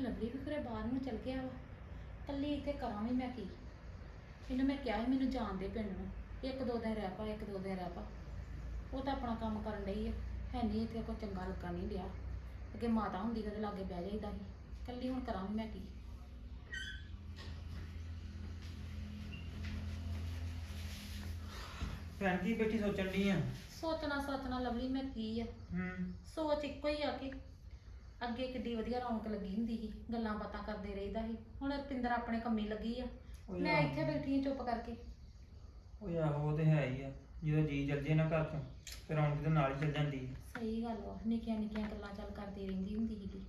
ਲੱਭੀ ਵੀ ਖਰੇ ਬਾਹਰ ਨੂੰ ਚਲ ਗਿਆ ਵਾ। ਕੱਲੀ ਇੱਥੇ ਕਰਾਂ ਵੀ ਮੈਂ ਕੀ। ਇਹਨੂੰ ਮੈਂ ਕਿਹਾ ਸੀ ਮੈਨੂੰ ਜਾਣ ਦੇ ਪਿੰਡ ਨੂੰ ਇੱਕ ਦੋ ਦਿਨ ਰਹਿ ਪਾ ਇੱਕ ਦੋ ਦਿਨ ਰਹਿ ਪਾ। ਉਹ ਤਾਂ ਆਪਣਾ ਕੰਮ ਕਰਨ ਡਈ ਆ। ਹੈ ਨਹੀਂ ਇੱਥੇ ਕੋਈ ਚੰਗਾ ਲੱਗਾ ਨਹੀਂ ਡਿਆ ਅੱਗੇ ਮਾਤਾ ਹੁੰਦੀ ਕਦੇ ਲਾਗੇ ਬਹਿ ਜਾਈਦਾ ਸੀ। ਕੱਲੀ ਹੁਣ ਕਰਾਂ ਵੀ ਮੈਂ ਕੀ। ਭੈਣ ਕੀ ਬੈਠੀ ਸੋਚਣ ਦੀ ਆ। ਸੋਚਣਾ ਸੋਚਣਾ ਲਵਲੀ ਮੈਂ ਕੀ ਆ। ਹੂੰ। ਸੋਚ ਇੱਕੋ ਹੀ ਆ ਕਿ ਅੱਗੇ ਕਿੱਡੀ ਵਧੀਆ ਰੌਣਕ ਲੱਗੀ ਹੁੰਦੀ ਸੀ ਗੱਲਾਂ ਬਾਤਾਂ ਕਰਦੇ ਰਹੀਦਾ ਸੀ। ਹੁਣ ਰਪਿੰਦਰ ਆਪਣੇ ਕੰਮੀ ਲੱਗੀ ਆ। ਉਹ ਮੈਂ ਯਾਰ। ਇੱਥੇ ਬੈਠੀ ਆ ਚੁੱਪ ਕਰਕੇ। ਉਹ ਆਹੋ ਉਹ ਤੇ ਹੈ ਹੀ ਆ ਜਦੋਂ ਜੀ ਚੱਲ ਜੇ ਨਾ ਘਰ ਤੋਂ ਫਿਰ ਆਉਣ ਦੇ ਨਾਲ ਹੀ ਚੱਲ ਜਾਂਦੀ ਆ। ਸਹੀ ਗੱਲ ਵਾ ਨਿੱਕੀਆਂ ਨਿੱਕੀਆਂ ਗੱਲਾਂ ਚੱਲ ਕਰਦੀ ਰਹਿੰਦੀ ਹੁੰਦੀ ਸੀਗੀ।